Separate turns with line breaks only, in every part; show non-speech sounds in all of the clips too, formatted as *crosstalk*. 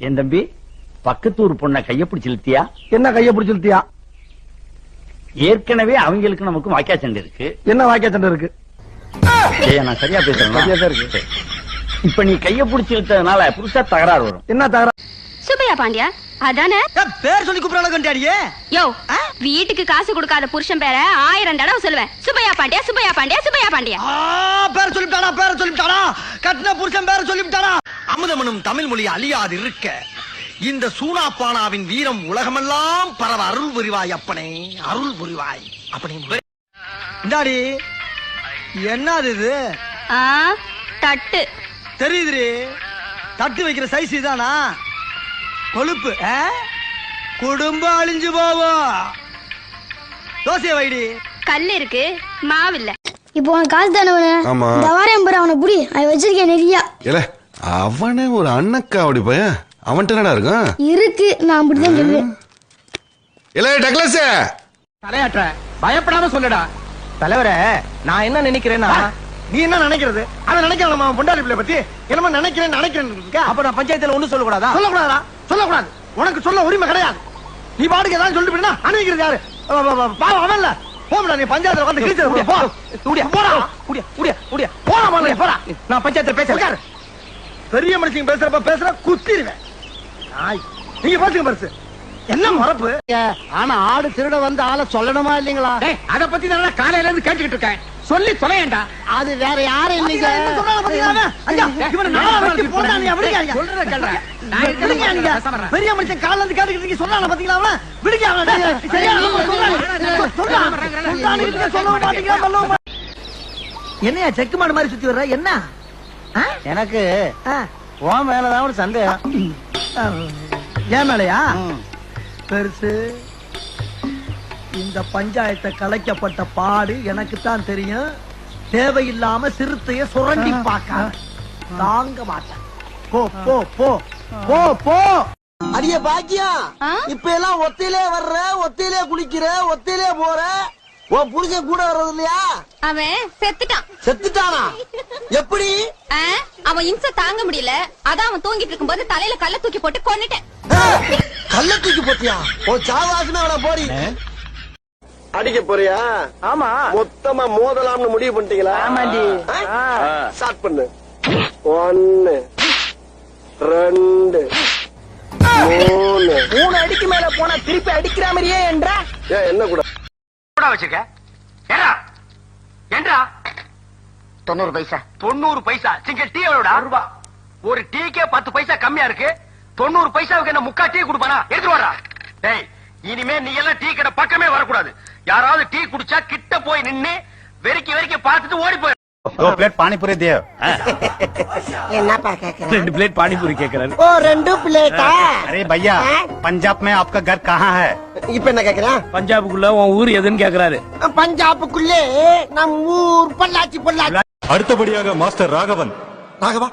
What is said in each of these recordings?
என் தம்பி? பக்கத்தூர் பொண்ண கைய பிடிச்சு இழுத்தியா?
என்ன கைய பிடிச்சிருத்தியா
ஏற்கனவே அவங்களுக்கு நமக்கு வாக்கியா சண்டை இருக்கு.
என்ன வாக்கிய சண்டை இருக்கு?
நான் சரியா பேசுறேன்?
சரியா தான் இருக்கு.
இப்ப நீ கைய பிடிச்சு இழுத்ததுனால புதுசா தகராறு வரும்.
என்ன தகராறு
சுப்பையா பாண்டியா அதானே?
பேர் சொல்லி கூப்பிடறாங்க அடியே
யோ வீட்டுக்கு காசு கொடுக்காத புருஷன் பேர ஆயிரம் தடவை சொல்லுவேன். சுப்பையா பாண்டியா சுப்பையா பாண்டியா சுப்பையா பாண்டியா.
பேர சொல்லிவிட்டானா பேர சொல்லிவிட்டானா? கட்டின புருஷன் பேர சொல்லிவிட்டானா? அமுதமனும் தமிழ் மொழி அழியாது இருக்க இந்த சூனாப்பானாவின் வீரம் உலகமெல்லாம் பரவ அருள் புரிவாய் அப்பனே அருள் புரிவாய் அப்பனே. இந்தாடி என்னது இது?
ஆ தட்டு.
தெரியுதுரி தட்டு வைக்கிற சைஸ் இதானா? கொழுப்பு? குடும்பம் அழிஞ்சு போவோம் தோசையை வைடி.
கல் இருக்கு மாவில்ல
இப்போ உனக்கு காசு தானே?
ஆமா.
இந்த வாரம் அவனை புடி. வச்சிருக்கேன் நிறையா.
அவனே ஒரு அண்ணக்கா அப்படி பையன் அவன்கிட்ட என்னடா இருக்கும்
இருக்கு நான் அப்படிதான் சொல்லுவேன்
இல்ல டக்ளஸ்
தலையாற்ற பயப்படாம சொல்லுடா தலைவரே நான் என்ன நினைக்கிறேன்னா
நீ என்ன நினைக்கிறது அவன் நினைக்கிறான் நம்ம பொண்டாடி பிள்ளை பத்தி என்னமோ நினைக்கிறேன் நினைக்கிறேன்
அப்ப நான் பஞ்சாயத்துல ஒண்ணும் சொல்லக்கூடாதா
சொல்லக்கூடாதா சொல்லக்கூடாது உனக்கு சொல்ல உரிமை கிடையாது நீ பாட்டுக்கு ஏதாவது சொல்லிட்டு அனுப்பிக்கிறது யாரு பாவம் அவன் இல்ல போடா நீ பஞ்சாயத்துல வந்து கிழிச்சு போடா
உடியா
போடா முதல்ல, போடா
நான் பஞ்சாயத்துல பேசுறேன்.
பெரிய மனுஷங்க பேசுறப்ப பேசுற குத்திடுவேன். நீங்க பேசுங்க பெருசு என்ன மறப்பு
ஆனா ஆடு திருட வந்து ஆள சொல்லணுமா இல்லீங்களா அத பத்தி நான் காலையில இருந்து கேட்டுக்கிட்டு இருக்கேன் சொல்லி தொலையண்டா அது வேற யாரும் இல்லீங்க
பெரிய மனுஷன் காலைல இருந்து கேட்டுக்கிட்டு சொல்றானா பாத்தீங்களா அவன்? விடுங்க. என்னையா செக்கு மாடு மாதிரி சுத்தி வர்ற என்ன?
எனக்கு. உன் மேலதான் ஒரு சந்தேகம்.
ஏன் மேலையா? பெருசு இந்த பஞ்சாயத்தை கலைக்கப்பட்ட பாடு எனக்கு தான் தெரியும். தேவையில்லாம சிறுத்தைய சுரண்டி பார்க்க தாங்க மாட்டேன். போ போ போ. போ போ. அடிய பாக்கியம்
ஆ?
இப்ப எல்லாம் ஒத்தையிலே வர்ற ஒத்தையிலே குளிக்கிற ஒத்தையிலே போற உன் புருஷன் கூட வர்றது இல்லையா?
அவன் செத்துட்டான்.
செத்துட்டானா? எப்படி?
அவன் இம்ச தாங்க முடியல. அதான் அவன் தூங்கிட்டு இருக்கும்போது தலையில கல்ல தூக்கி போட்டு கொன்னுட்டேன்.
கள்ள தூக்கி போட்டியா? ஓ சாவாசுமே அவன போடி.
அடிக்க போறியா?
ஆமா.
மொத்தமா மோதலாம்னு முடிவு பண்ணிட்டீங்களா?
ஆமாண்டி.
ஆ? ஸ்டார்ட் பண்ணு. ஒன்னு ரெண்டு மூணு.
மூணு அடிக்கு மேல போனா திருப்பி அடிக்கிற மாதிரியே என்ற?
என்ன கூட?
கூட வச்சிருக்க?
தொண்ணூறு பைசா
தொண்ணூறு பைசா சிங்க டீ எவ்வளோடா ரூபா ஒரு டீக்கே பத்து பைசா கம்மியா இருக்கு தொண்ணூறு பைசாவுக்கு என்ன முக்கா டீ கொடுப்பானா எடுத்து வாடா டேய் இனிமே நீ எல்லாம் டீ கடை பக்கமே வரக்கூடாது யாராவது டீ குடிச்சா கிட்ட போய் நின்னு வெறிக்கி வெறிக்கி பார்த்துட்டு ஓடி போய்
दो प्लेट पानी पूरी दियो
என்னப்பா கேக்குற
ரெண்டு பிளேட் பானிபூரி கேக்குறாரு
ஓ ரெண்டு பிளேட்டா
अरे भैया पंजाब में आपका घर कहाँ है
இப்ப என்ன கேக்குறேன்
பஞ்சாபுக்குள்ள உன் ஊர் எதுன்னு கேக்குறாரு
பஞ்சாபுக்குள்ளே நம் ஊர் பொள்ளாச்சி பொள்ளாச்சி
அடுத்தபடியாக மாஸ்டர் ராகவன்.
ராகவா?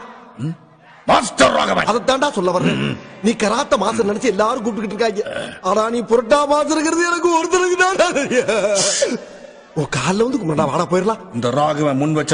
மாஸ்டர் ராகவன்.
அதைத்தாண்டா சொல்ல வர்றேன். நீ கராத்த மாசம் நினைச்சு எல்லாரும் கூப்பிட்டுக்கிட்டு இருக்காங்க. ஆனா நீ புரட்டா மாசம் இருக்கிறது எனக்கு ஒருத்தருக்கு தான் *laughs* உன் காலில் வந்து கும்பிடா வாடா போயிடலாம்.
இந்த ராகவன் முன் வச்ச